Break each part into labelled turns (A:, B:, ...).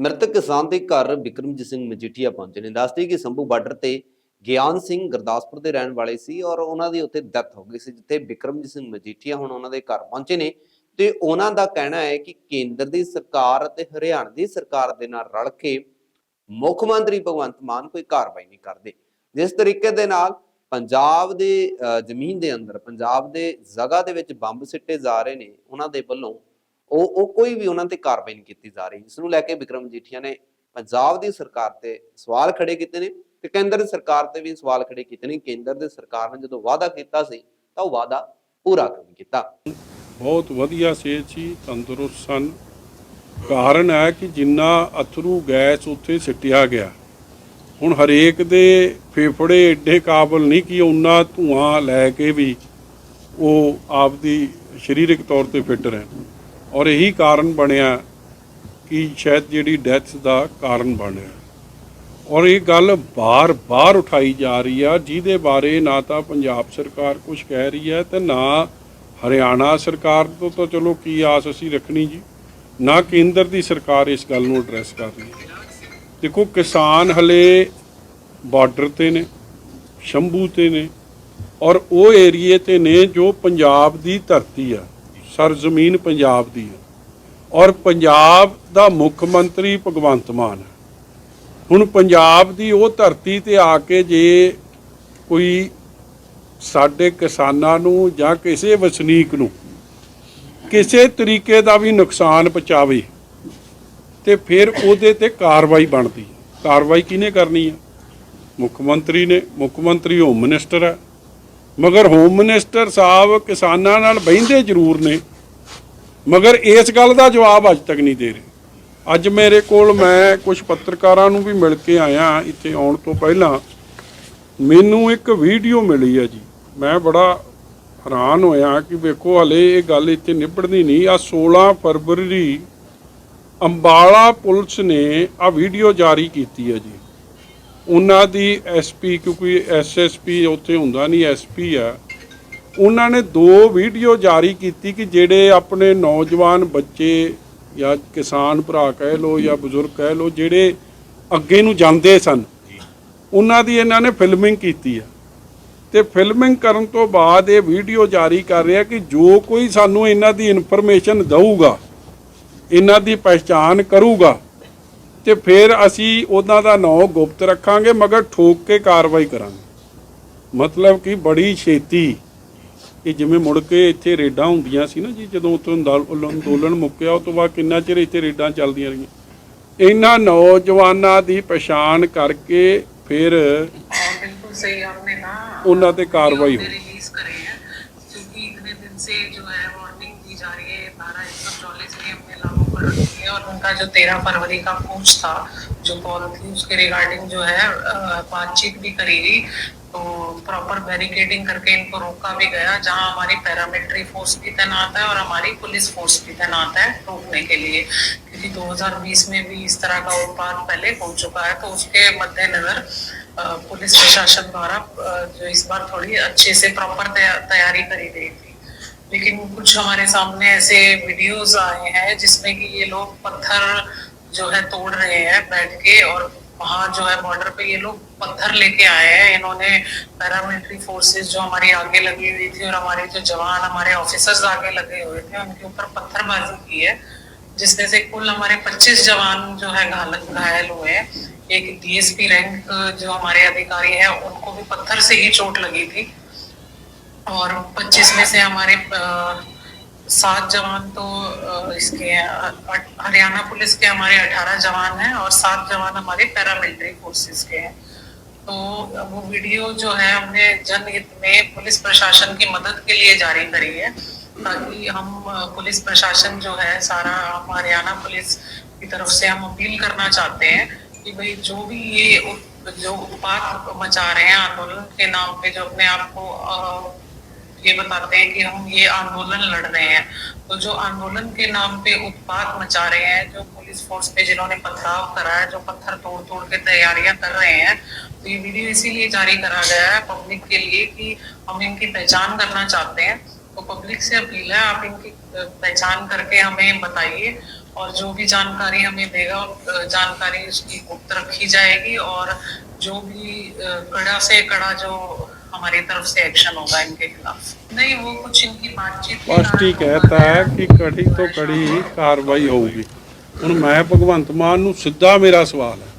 A: ਮ੍ਰਿਤਕ ਕਿਸਾਨ ਦੇ ਘਰ ਵਿਕਰਮਜੀਤ ਸਿੰਘ ਮਜੀਠੀਆ ਪਹੁੰਚੇ ਨੇ। ਦੱਸਦੀ ਕਿ ਸੰਭੂ ਬਾਰਡਰ ਤੇ ਗਿਆਨ ਸਿੰਘ ਗੁਰਦਾਸਪੁਰ ਦੇ ਰਹਿਣ ਵਾਲੇ ਸੀ ਔਰ ਉਹਨਾਂ ਦੀ ਉੱਥੇ ਡੈਥ ਹੋ ਗਈ ਸੀ ਜਿੱਥੇ ਵਿਕਰਮਜੀਤ ਸਿੰਘ ਮਜੀਠੀਆ ਹੁਣ ਉਹਨਾਂ ਦੇ ਘਰ ਪਹੁੰਚੇ ਨੇ। ਤੇ ਉਹਨਾਂ ਦਾ ਕਹਿਣਾ ਹੈ ਕਿ ਕੇਂਦਰ ਦੀ ਸਰਕਾਰ ਅਤੇ ਹਰਿਆਣਾ ਦੀ ਸਰਕਾਰ ਦੇ ਨਾਲ ਰਲ ਕੇ ਮੁੱਖ ਮੰਤਰੀ ਭਗਵੰਤ ਮਾਨ ਕੋਈ ਕਾਰਵਾਈ ਨਹੀਂ ਕਰਦੇ। ਜਿਸ ਤਰੀਕੇ ਦੇ ਨਾਲ ਪੰਜਾਬ ਦੇ ਅਹ, ਜ਼ਮੀਨ ਦੇ ਅੰਦਰ ਪੰਜਾਬ ਦੇ ਜਗ੍ਹਾ ਦੇ ਵਿੱਚ ਬੰਬ ਸਿੱਟੇ ਜਾ ਰਹੇ ਨੇ ਉਹਨਾਂ ਦੇ ਵੱਲੋਂ ਉਹ ਉਹ ਕੋਈ ਵੀ ਉਹਨਾਂ ਤੇ ਕਾਰਵਾਈ ਨਹੀਂ ਕੀਤੀ ਜਾ ਰਹੀ। ਇਸ ਨੂੰ ਲੈ ਕੇ ਵਿਕਰਮ ਜੀਠੀਆ ਨੇ ਪੰਜਾਬ ਦੀ ਸਰਕਾਰ ਤੇ ਸਵਾਲ ਖੜੇ ਕੀਤੇ ਨੇ ਤੇ ਕੇਂਦਰ ਸਰਕਾਰ ਤੇ ਵੀ ਸਵਾਲ ਖੜੇ ਕੀਤੇ ਨੇ। ਕੇਂਦਰ ਦੀ ਸਰਕਾਰ ਨੇ ਜਦੋਂ ਵਾਅਦਾ ਕੀਤਾ ਸੀ, ਤਾਂ ਉਹ ਵਾਅਦਾ ਪੂਰਾ ਨਹੀਂ ਕੀਤਾ?
B: ਬਹੁਤ ਵਧੀਆ ਸਿਹਤ ਸੀ, ਤੰਦਰੁਸਤ ਸਨ। ਕਾਰਨ ਹੈ ਕਿ ਜਿੰਨਾ ਅਥਰੂ ਗੈਸ ਉੱਥੇ ਸਿੱਟਿਆ ਗਿਆ, ਹੁਣ ਹਰੇਕ ਦੇ ਫੇਫੜੇ ਏਡੇ ਕਾਬਲ ਨਹੀਂ ਕਿ ਉਹਨਾਂ ਧੂਆਂ ਲੈ ਕੇ ਵੀ ਉਹ ਆਪਦੀ ਸਰੀਰਕ ਤੌਰ ਤੇ ਫਿੱਟ ਰਹਿਣ। ਔਰ ਇਹੀ ਕਾਰਨ ਬਣਿਆ ਕਿ ਸ਼ਾਇਦ ਜਿਹੜੀ ਡੈਥ ਦਾ ਕਾਰਨ ਬਣਿਆ। ਔਰ ਇਹ ਗੱਲ ਬਾਰ-ਬਾਰ ਉਠਾਈ ਜਾ ਰਹੀ ਆ, ਜਿਹਦੇ ਬਾਰੇ ਨਾ ਤਾਂ ਪੰਜਾਬ ਸਰਕਾਰ ਕੁਝ ਕਹਿ ਰਹੀ ਹੈ ਤੇ ਨਾ ਹਰਿਆਣਾ ਸਰਕਾਰ ਤੋਂ ਤਾਂ ਚਲੋ ਕੀ ਆਸ ਅਸੀਂ ਰੱਖਣੀ ਜੀ, ਨਾ ਕੇਂਦਰ ਦੀ ਸਰਕਾਰ ਇਸ ਗੱਲ ਨੂੰ ਐਡਰੈਸ ਕਰ ਰਹੀ ਹੈ। ਦੇਖੋ ਕਿਸਾਨ ਹਲੇ ਬਾਰਡਰ ਤੇ ਨੇ, ਸ਼ੰਭੂ ਤੇ ਨੇ, ਔਰ ਉਹ ਏਰੀਏ ਤੇ ਨੇ ਜੋ ਪੰਜਾਬ ਦੀ ਧਰਤੀ ਆ। ਸਰਜ਼ਮੀਨ ਪੰਜਾਬ ਦੀ ਹੈ ਔਰ ਪੰਜਾਬ ਦਾ ਮੁੱਖ ਮੰਤਰੀ ਭਗਵੰਤ ਮਾਨ ਹੈ। ਹੁਣ ਪੰਜਾਬ ਦੀ ਉਹ ਧਰਤੀ ਤੇ ਆ ਕੇ ਜੇ ਕੋਈ ਸਾਡੇ ਕਿਸਾਨਾਂ ਨੂੰ ਜਾਂ ਕਿਸੇ ਵਸਨੀਕ ਨੂੰ ਕਿਸੇ ਤਰੀਕੇ ਦਾ ਵੀ ਨੁਕਸਾਨ ਪਹੁੰਚਾਵੇ ਤੇ ਫਿਰ ਉਹਦੇ ਤੇ ਕਾਰਵਾਈ ਬਣਦੀ ਕਾਰਵਾਈ ਕਿਹਨੇ ਕਰਨੀ ਹੈ? ਮੁੱਖ ਮੰਤਰੀ ਨੇ, ਮੁੱਖ ਮੰਤਰੀ ਹੋਮ ਮਿਨਿਸਟਰ ਹੈ। ਮਗਰ ਹੋਮ ਮਿਨਿਸਟਰ ਸਾਹਿਬ ਕਿਸਾਨਾਂ ਨਾਲ ਬਹਿੰਦੇ ਜ਼ਰੂਰ ਨੇ। ਮਗਰ ਇਸ ਗੱਲ ਦਾ ਜਵਾਬ ਅੱਜ ਤੱਕ ਨਹੀਂ ਦੇ ਰਹੇ। ਅੱਜ ਮੇਰੇ ਕੋਲ ਮੈਂ ਕੁਝ ਪੱਤਰਕਾਰਾਂ ਨੂੰ ਵੀ ਮਿਲ ਕੇ ਆਇਆ ਇੱਥੇ ਆਉਣ ਤੋਂ ਪਹਿਲਾਂ। ਮੈਨੂੰ ਇੱਕ ਵੀਡੀਓ ਮਿਲੀ ਹੈ ਜੀ। ਮੈਂ ਬੜਾ ਹੈਰਾਨ ਹੋਇਆ ਕਿ ਵੇਖੋ, ਹਲੇ ਇਹ ਗੱਲ ਇੱਥੇ ਨਿਬੜਦੀ ਨਹੀਂ। ਆ 16 ਫਰਵਰੀ ਅੰਬਾਲਾ ਪੁਲਿਸ ਨੇ ਆ ਵੀਡੀਓ ਜਾਰੀ ਕੀਤੀ ਹੈ ਜੀ। ਉਹਨਾਂ ਦੀ ਐਸਪੀ, ਕਿਉਂਕਿ ਐਸਐਸਪੀ ਉੱਥੇ ਹੁੰਦਾ ਨਹੀਂ ਐਸਪੀ ਆ। ਉਹਨਾਂ ਨੇ ਦੋ ਵੀਡੀਓ ਜਾਰੀ ਕੀਤੀ ਕਿ ਜਿਹੜੇ ਆਪਣੇ ਨੌਜਵਾਨ ਬੱਚੇ ਜਾਂ ਕਿਸਾਨ ਭਰਾ ਕਹਿ ਲੋ ਜਾਂ ਬਜ਼ੁਰਗ ਕਹਿ ਲੋ ਜਿਹੜੇ ਅੱਗੇ ਨੂੰ ਜਾਂਦੇ ਸਨ। ਉਹਨਾਂ ਦੀ ਇਹਨਾਂ ਨੇ ਫਿਲਮਿੰਗ ਕੀਤੀ ਆ। ਤੇ ਫਿਲਮਿੰਗ ਕਰਨ ਤੋਂ ਬਾਅਦ ਇਹ ਵੀਡੀਓ ਜਾਰੀ ਕਰ ਰਿਹਾ ਕਿ ਜੋ ਕੋਈ ਸਾਨੂੰ ਇਹਨਾਂ ਦੀ ਇਨਫੋਰਮੇਸ਼ਨ ਦਊਗਾ, ਇਹਨਾਂ ਦੀ ਪਛਾਣ ਕਰੂਗਾ ਤੇ ਫਿਰ ਅਸੀਂ ਉਹਨਾਂ ਦਾ ਨਾਂ ਗੁਪਤ ਰੱਖਾਂਗੇ ਮਗਰ ਠੋਕ ਕੇ ਕਾਰਵਾਈ ਕਰਾਂਗੇ। ਮਤਲਬ ਕਿ ਬੜੀ ਛੇਤੀ। ਇਹ ਜਿਵੇਂ ਮੁੜ ਕੇ ਇੱਥੇ ਰੇਡਾਂ ਹੁੰਦੀਆਂ ਸੀ ਨਾ ਜੀ ਜਦੋਂ ਉਤੋਂ ਅੰਦੋਲਨ ਮੁੱਕਿਆ ਉਹ ਤੋਂ ਬਾਅਦ ਕਿੰਨਾ ਚਿਰ ਇੱਥੇ ਰੇਡਾਂ ਚੱਲਦੀਆਂ ਰਹੀਆਂ। ਇਹਨਾਂ ਨੌਜਵਾਨਾਂ ਦੀ ਪਛਾਣ ਕਰਕੇ ਫਿਰ ਉਹਨਾਂ ਤੇ ਕਾਰਵਾਈ ਹੋਈ
C: ਕਿਉਂਕਿ ਇਤਨੇ ਦਿਨ ਸੇ ਜੋ ਹੈ उनका जो तेरह फरवरी का पूछ था, जो कॉल थी, उसके रिगार्डिंग जो है बातचीत भी करी गई। तो प्रॉपर बैरिकेडिंग करके इनको रोका भी गया, जहाँ हमारी पैरामिलिट्री फोर्स भी तैनात है और हमारी पुलिस फोर्स भी तैनात है रोकने के लिए। क्योंकि 2020 में भी इस तरह का उत्पाद पहले हो चुका है तो उसके मद्देनजर पुलिस प्रशासन द्वारा जो इस बार थोड़ी अच्छे से प्रॉपर तैयारी करी गई थी। लेकिन कुछ हमारे सामने ऐसे वीडियोस आए हैं जिसमें कि ये लोग पत्थर जो है तोड़ रहे हैं बैठ के और वहाँ जो है बॉर्डर पे ये लोग पत्थर लेके आए हैं। इन्होंने पैरामिलिट्री फोर्सेस जो हमारी आगे लगी हुई थी और हमारे जो जवान, हमारे ऑफिसर्स आगे लगे हुए थे, उनके ऊपर पत्थरबाजी की है, जिसमें से कुल हमारे 25 जवान जो है घायल हुए हैं। एक डीएसपी रैंक जो हमारे अधिकारी हैं, उनको भी पत्थर से ही चोट लगी थी। और 25 में से हमारे सात जवान तो इसके हरियाणा पुलिस के हमारे 18 जवान हैं और सात जवान हमारे पैरामिलिट्री फोर्सेस के हैं। तो वो वीडियो जो है हमने जनहित में पुलिस प्रशासन की मदद के लिए जारी करी है ताकि हम पुलिस प्रशासन जो है सारा हम हरियाणा पुलिस की तरफ़ से हम अपील करना चाहते हैं कि भाई जो भी ये जो उत्पात मचा रहे हैं आंदोलन के नाम पे जो अपने आप को ये बताते हैं कि हम ये आंदोलन लड़ रहे हैं। तो जो आंदोलन के नाम पे उत्पात मचा रहे हैं, जो पुलिस फोर्स पे जिन्होंने पथराव करा है, जो पत्थर तोड़ तोड़ के तैयारियाँ कर रहे हैं तो ये वीडियो इसीलिए जारी करा गया है पब्लिक के लिए कि हम इनकी पहचान करना चाहते हैं। तो पब्लिक से अपील है, आप इनकी पहचान करके हमें बताइए और जो भी जानकारी हमें देगा जानकारी उसकी गुप्त रखी जाएगी और जो भी कड़ा से कड़ा जो हमारी तरफ से एक्शन होगा इनके खिलाफ नहीं वो कुछ इनकी बातचीत के
B: ਸਪਸ਼ਟ ਹੀ
C: कारण
B: ਕਹਿਤਾ ਹੈ
C: होगा
B: ਕਿ ਕੜੀ ਤੋਂ ਕੜੀ ਕਾਰਵਾਈ ਹੋਊਗੀ ਹੁਣ ਮੈਂ ਭਗਵੰਤ ਮਾਨ ਨੂੰ ਸਿੱਧਾ ਮੇਰਾ ਸਵਾਲ ਹੈ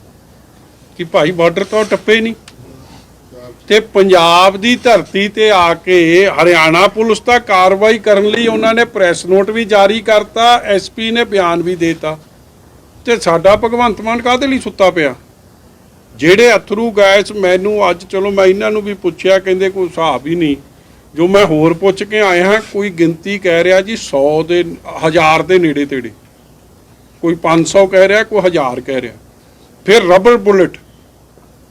B: ਕਿ ਭਾਈ ਬਾਰਡਰ ਤੋਂ ਟੱਪੇ ਨਹੀਂ ਤੇ ਪੰਜਾਬ ਦੀ ਧਰਤੀ ਤੇ ਆ ਕੇ ਹਰਿਆਣਾ ਪੁਲਿਸ ਤਾਂ ਕਾਰਵਾਈ ਕਰਨ ਲਈ ਉਹਨਾਂ ਨੇ ਪ੍ਰੈਸ ਨੋਟ ਵੀ ਜਾਰੀ ਕਰਤਾ ਐਸਪੀ ਨੇ ਬਿਆਨ ਵੀ ਦੇਤਾ ਤੇ ਸਾਡਾ ਭਗਵੰਤ ਮਾਨ ਕਾਹਦੇ ਲਈ ਸੁੱਤਾ ਪਿਆ ਜਿਹੜੇ ਅਥਰੂ ਗੈਸ ਮੈਨੂੰ ਅੱਜ, ਚਲੋ ਮੈਂ ਇਹਨਾਂ ਨੂੰ ਵੀ ਪੁੱਛਿਆ, ਕਹਿੰਦੇ ਕੋਈ ਹਿਸਾਬ ਹੀ ਨਹੀਂ। ਜੋ ਮੈਂ ਹੋਰ ਪੁੱਛ ਕੇ ਆਇਆ ਹਾਂ, ਕੋਈ ਗਿਣਤੀ ਕਹਿ ਰਿਹਾ ਜੀ 100 ਦੇ 1000 ਦੇ ਨੇੜੇ ਤੇੜੇ। ਕੋਈ 500 ਕਹਿ ਰਿਹਾ, ਕੋਈ 1000 ਕਹਿ ਰਿਹਾ। ਫਿਰ ਰਬੜ ਬੁਲਟ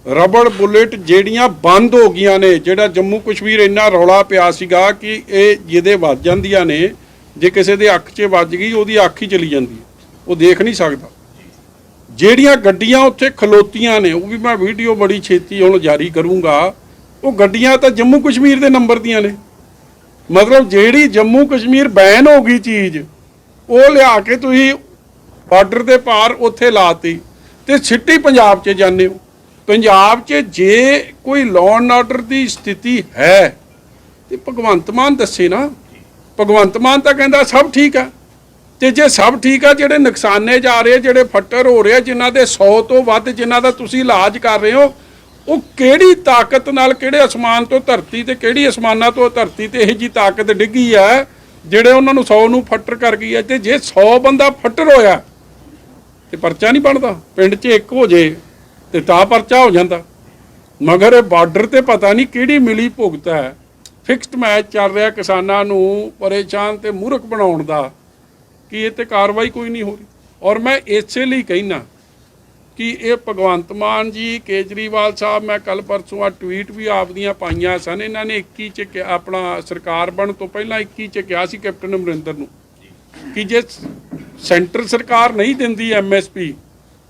B: ਰਬੜ ਬੁਲਟ ਜਿਹੜੀਆਂ ਬੰਦ ਹੋ ਗਈਆਂ ਨੇ, ਜਿਹੜਾ ਜੰਮੂ ਕਸ਼ਮੀਰ ਇੰਨਾ ਰੌਲਾ ਪਿਆ ਸੀਗਾ ਕਿ ਇਹ ਜਿਹਦੇ ਵੱਜ ਜਾਂਦੀਆਂ ਨੇ, ਜੇ ਕਿਸੇ ਦੇ ਅੱਖ 'ਚ ਵੱਜ ਗਈ, ਉਹਦੀ ਅੱਖ ਹੀ ਚਲੀ ਜਾਂਦੀ ਉਹ ਦੇਖ ਨਹੀਂ ਸਕਦਾ। ਜਿਹੜੀਆਂ ਗੱਡੀਆਂ ਉੱਥੇ ਖਲੋਤੀਆਂ ਨੇ, ਉਹ ਵੀ ਮੈਂ ਵੀਡੀਓ ਬੜੀ ਛੇਤੀ ਹੁਣ ਜਾਰੀ ਕਰੂੰਗਾ। ਉਹ ਗੱਡੀਆਂ ਤਾਂ ਜੰਮੂ ਕਸ਼ਮੀਰ ਦੇ ਨੰਬਰ ਦੀਆਂ ਨੇ। ਮਤਲਬ ਜਿਹੜੀ ਜੰਮੂ ਕਸ਼ਮੀਰ ਬੈਨ ਹੋ ਗਈ ਚੀਜ਼, ਉਹ ਲਿਆ ਕੇ ਤੁਸੀਂ ਬਾਰਡਰ ਦੇ ਪਾਰ ਉੱਥੇ ਲਾਤੀ। ਤੇ ਸਿੱਟੀ ਪੰਜਾਬ 'ਚ ਜਾਂਦੇ ਹੋ। ਪੰਜਾਬ 'ਚ ਜੇ ਕੋਈ ਲਾਅ ਐਂਡ ਆਰਡਰ ਦੀ ਸਥਿਤੀ ਹੈ, ਤੇ ਭਗਵੰਤ ਮਾਨ ਦੱਸੇ ਨਾ। ਭਗਵੰਤ ਮਾਨ ਤਾਂ ਕਹਿੰਦਾ ਸਭ ਠੀਕ ਆ। ਤੇ ਜੇ ਸਭ ਠੀਕ ਆ ਜਿਹੜੇ ਨੁਕਸਾਨੇ ਜਾ ਰਹੇ ਜਿਹੜੇ ਫੱਟਰ ਹੋ ਰਹੇ ਆ, ਜਿਨ੍ਹਾਂ ਦੇ 100 ਤੋਂ ਵੱਧ ਜਿਨ੍ਹਾਂ ਦਾ ਤੁਸੀਂ ਇਲਾਜ ਕਰ ਰਹੇ ਹੋ ਉਹ ਕਿਹੜੀ ਤਾਕਤ ਨਾਲ ਕਿਹੜੇ ਅਸਮਾਨ ਤੋਂ ਧਰਤੀ ਤੇ ਕਿਹੜੀ ਅਸਮਾਨਾਂ ਤੋਂ ਧਰਤੀ ਤੇ ਇਹ ਜੀ ਤਾਕਤ ਡਿੱਗੀ ਆ ਜਿਹੜੇ ਉਹਨਾਂ ਨੂੰ 100 ਨੂੰ ਫੱਟਰ ਕਰ ਗਈ ਆ ਤੇ ਜੇ 100 ਬੰਦਾ ਫੱਟਰ ਹੋਇਆ ਤੇ ਪਰਚਾ ਨਹੀਂ ਬਣਦਾ ਪਿੰਡ 'ਚ ਇੱਕ ਹੋ ਜੇ ਤੇ ਤਾਂ ਪਰਚਾ ਹੋ ਜਾਂਦਾ। ਮਗਰ ਇਹ ਬਾਰਡਰ ਤੇ ਪਤਾ ਨਹੀਂ ਕਿਹੜੀ ਮਿਲੀ ਭੁਗਤ ਹੈ। ਫਿਕਸਡ ਮੈਚ ਚੱਲ ਰਿਹਾ ਕਿਸਾਨਾਂ ਨੂੰ ਪਰੇਸ਼ਾਨ ਤੇ ਮੂਰਖ ਬਣਾਉਣ ਦਾ। ਕਿ ਇਹ ਤੇ ਕਾਰਵਾਈ ਕੋਈ ਨਹੀਂ ਹੋ ਰਹੀ। ਔਰ ਮੈਂ ਇਸੇ ਲਈ ਕਹਿਣਾ ਕਿ ਇਹ ਭਗਵੰਤ ਮਾਨ ਜੀ, ਕੇਜਰੀਵਾਲ ਸਾਹਿਬ, ਮੈਂ ਕੱਲ ਪਰਸੋਂ ਆ ਟਵੀਟ ਵੀ ਆਪਦੀਆਂ ਪਾਈਆਂ ਸਨ। ਇਹਨਾਂ ਨੇ 21 ਚ ਕਿ- ਆਪਣਾ ਸਰਕਾਰ ਬਣਨ ਤੋਂ ਪਹਿਲਾਂ 21 ਚ ਕਿਹਾ ਸੀ ਕੈਪਟਨ ਅਮਰਿੰਦਰ ਨੂੰ ਕਿ ਜੇ ਸੈਂਟਰ ਸਰਕਾਰ ਨਹੀਂ ਦਿੰਦੀ ਐਮਐਸਪੀ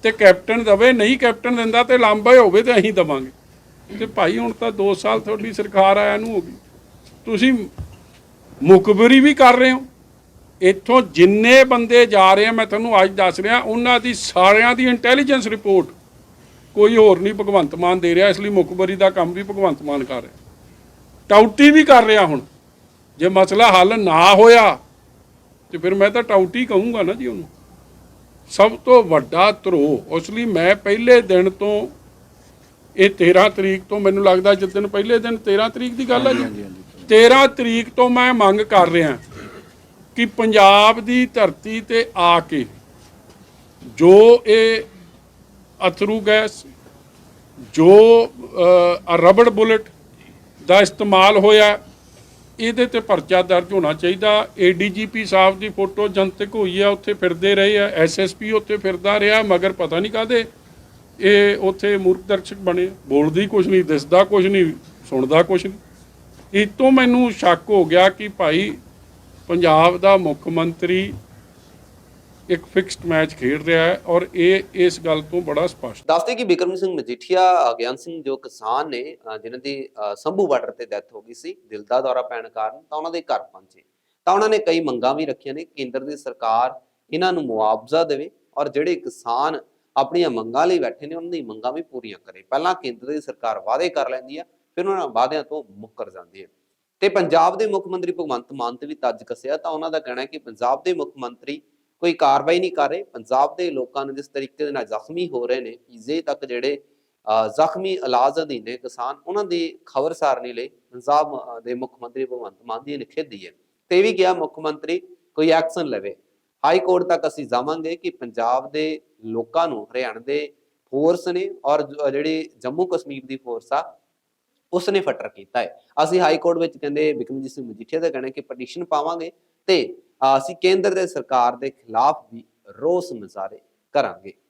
B: ਤੇ ਕੈਪਟਨ ਦਵੇ, ਨਹੀਂ ਕੈਪਟਨ ਦਿੰਦਾ ਤੇ ਲਾਂਬਾ ਹੋਵੇ ਤੇ ਅਸੀਂ ਦਵਾਂਗੇ। ਤੇ ਭਾਈ, ਹੁਣ ਤਾਂ 2 ਸਾਲ ਤੁਹਾਡੀ ਸਰਕਾਰ ਆਇਆ ਨੂੰ ਹੋ ਗਈ। ਤੁਸੀਂ ਮੁਖਬਰੀ ਵੀ ਕਰ ਰਹੇ ਹੋ। ਇੱਥੋਂ ਜਿੰਨੇ ਬੰਦੇ ਜਾ ਰਹੇ ਆ ਮੈਂ ਤੁਹਾਨੂੰ ਅੱਜ ਦੱਸ ਰਿਹਾ ਉਹਨਾਂ ਦੀ ਸਾਰਿਆਂ ਦੀ ਇੰਟੈਲੀਜੈਂਸ ਰਿਪੋਰਟ ਕੋਈ ਹੋਰ ਨਹੀਂ ਭਗਵੰਤ ਮਾਨ ਦੇ ਰਿਹਾ ਇਸ ਲਈ ਮੁਖਬਰੀ ਦਾ ਕੰਮ ਵੀ ਭਗਵੰਤ ਮਾਨ ਕਰ ਰਿਹਾ। ਟਾਊਟੀ ਵੀ ਕਰ ਰਿਹਾ ਹੁਣ। ਜੇ ਮਸਲਾ ਹੱਲ ਨਾ ਹੋਇਆ ਤੇ ਫਿਰ ਮੈਂ ਤਾਂ ਟਾਊਟੀ ਕਹੂੰਗਾ ਨਾ ਜੀ ਉਹਨੂੰ। ਸਭ ਤੋਂ ਵੱਡਾ ਧਰੋ ਉਸ ਲਈ ਮੈਂ ਪਹਿਲੇ ਦਿਨ ਤੋਂ ਇਹ 13 ਤਰੀਕ ਤੋਂ ਮੈਨੂੰ ਲੱਗਦਾ ਜਿੱਦਣ ਪਹਿਲੇ ਦਿਨ 13 ਤਰੀਕ ਦੀ ਗੱਲ ਹੈ ਜੀ। 13 ਤਰੀਕ ਤੋਂ ਮੈਂ ਮੰਗ ਕਰ ਰਿਹਾ। ਕਿ ਪੰਜਾਬ ਦੀ ਧਰਤੀ ਤੇ ਆ ਕੇ ਜੋ ਇਹ ਅਥਰੂ ਗੈਸ, ਜੋ ਰਬੜ ਬੁਲਟ ਦਾ ਇਸਤੇਮਾਲ ਹੋਇਆ, ਇਹਦੇ ਤੇ ਪਰਚਾ ਦਰਜ ਹੋਣਾ ਚਾਹੀਦਾ। ਏਡੀਜੀਪੀ ਸਾਹਿਬ ਦੀ ਫੋਟੋ ਜਨਤਕ ਹੋਈ ਆ, ਉੱਥੇ ਫਿਰਦੇ ਰਹੇ ਆ ਐਸਐਸਪੀ ਉੱਥੇ ਫਿਰਦਾ ਰਿਹਾ, ਮਗਰ ਪਤਾ ਨਹੀਂ ਕਾਦੇ ਇਹ ਉੱਥੇ ਮੂਰਖ ਦਰਸ਼ਕ ਬਣੇ। ਬੋਲਦੀ ਕੁਝ ਨਹੀਂ, ਦਿਸਦਾ ਕੁਝ ਨਹੀਂ, ਸੁਣਦਾ ਕੁਝ ਨਹੀਂ। ਇਹ ਤੋਂ ਮੈਨੂੰ ਸ਼ੱਕ ਹੋ ਗਿਆ ਕਿ ਭਾਈ ਪੰਜਾਬ ਦਾ ਮੁੱਖ ਮੰਤਰੀ ਇੱਕ ਫਿਕਸਡ ਮੈਚ ਖੇਡ ਰਿਹਾ ਹੈ ਔਰ ਇਹ ਇਸ ਗੱਲ ਤੋਂ ਬੜਾ ਸਪਸ਼ਟ।
A: ਦੱਸਦੇ ਕਿ ਬਿਕਰਮ ਸਿੰਘ ਮਜੀਠੀਆ ਗਿਆਨ ਸਿੰਘ ਜੋ ਕਿਸਾਨ ਨੇ ਜਿਨ੍ਹਾਂ ਦੀ ਸੰਭੂ ਬਾਰਡਰ ਤੇ ਡੈਥ ਹੋ ਗਈ ਸੀ ਦਿਲ ਦਾ ਦੌਰਾ ਪੈਣ ਕਾਰਨ ਤਾਂ ਉਹਨਾਂ ਦੇ ਘਰ ਪਹੁੰਚੇ। ਤਾਂ ਉਹਨਾਂ ਨੇ ਕਈ ਮੰਗਾਂ ਵੀ ਰੱਖੀਆਂ ਨੇ, ਕੇਂਦਰ ਦੀ ਸਰਕਾਰ ਇਹਨਾਂ ਨੂੰ ਮੁਆਵਜ਼ਾ ਦੇਵੇ ਔਰ ਜਿਹੜੇ ਕਿਸਾਨ ਆਪਣੀਆਂ ਮੰਗਾਂ ਲਈ ਬੈਠੇ ਨੇ, ਉਹਨਾਂ ਦੀ ਮੰਗਾਂ ਵੀ ਪੂਰੀਆਂ ਕਰੇ। ਪਹਿਲਾਂ ਕੇਂਦਰ ਦੀ ਸਰਕਾਰ ਵਾਅਦੇ ਕਰ ਲੈਂਦੀ ਹੈ ਫਿਰ ਉਹਨਾਂ ਵਾਅਦਿਆਂ ਤੋਂ ਮੁੱਕਰ ਜਾਂਦੀ ਹੈ। ਤੇ ਪੰਜਾਬ ਦੇ ਮੁੱਖ ਮੰਤਰੀ ਭਗਵੰਤ ਮਾਨ ਤੇ ਵੀ ਤੱਜ ਕੱਸਿਆ ਤਾਂ ਉਹਨਾਂ ਦਾ ਕਹਿਣਾ ਹੈ ਕਿ ਪੰਜਾਬ ਦੇ ਮੁੱਖ ਮੰਤਰੀ ਕੋਈ ਕਾਰਵਾਈ ਨਹੀਂ ਕਰ ਰਹੇ। ਪੰਜਾਬ ਦੇ ਲੋਕਾਂ ਨੂੰ ਜਿਸ ਤਰੀਕੇ ਦੇ ਨਾਲ ਜ਼ਖਮੀ ਹੋ ਰਹੇ ਨੇ ਪੀਜ਼ੇ ਤੱਕ ਜਿਹੜੇ ਜ਼ਖਮੀ ਇਲਾਜ ਅਧੀਨ ਨੇ ਕਿਸਾਨ, ਉਹਨਾਂ ਦੀ ਖਬਰ ਸਾਰਨੀ ਲਈ ਪੰਜਾਬ ਦੇ ਮੁੱਖ ਮੰਤਰੀ ਭਗਵੰਤ ਮਾਨ ਦੀ ਨਿਖੇਧੀ ਹੈ। ਤੇ ਵੀ ਕਿਹਾ ਮੁੱਖ ਮੰਤਰੀ ਕੋਈ ਐਕਸ਼ਨ ਲਵੇ। ਹਾਈ ਕੋਰਟ ਤੱਕ ਅਸੀਂ ਜਾਵਾਂਗੇ ਕਿ ਪੰਜਾਬ ਦੇ ਲੋਕਾਂ ਨੂੰ ਹਰਿਆਣਾ ਦੇ ਫੋਰਸ ਨੇ ਔਰ ਜਿਹੜੀ ਜੰਮੂ ਕਸ਼ਮੀਰ ਦੀ ਫੋਰਸ ਆ ਉਸ ਨੇ ਫਟਰ ਕੀਤਾ ਹੈ। ਅਸੀਂ ਹਾਈ ਕੋਰਟ ਵਿੱਚ ਕਹਿੰਦੇ ਬਿਕਰਮਜੀਤ ਸਿੰਘ ਮਜੀਠੀਆ ਦਾ ਕਹਿਣਾ ਕਿ ਪਟੀਸ਼ਨ ਪਾਵਾਂਗੇ ਤੇ ਅਸੀਂ ਕੇਂਦਰ ਦੇ ਸਰਕਾਰ ਦੇ ਖਿਲਾਫ ਵੀ ਰੋਸ ਮੁਜ਼ਾਹਰੇ ਕਰਾਂਗੇ।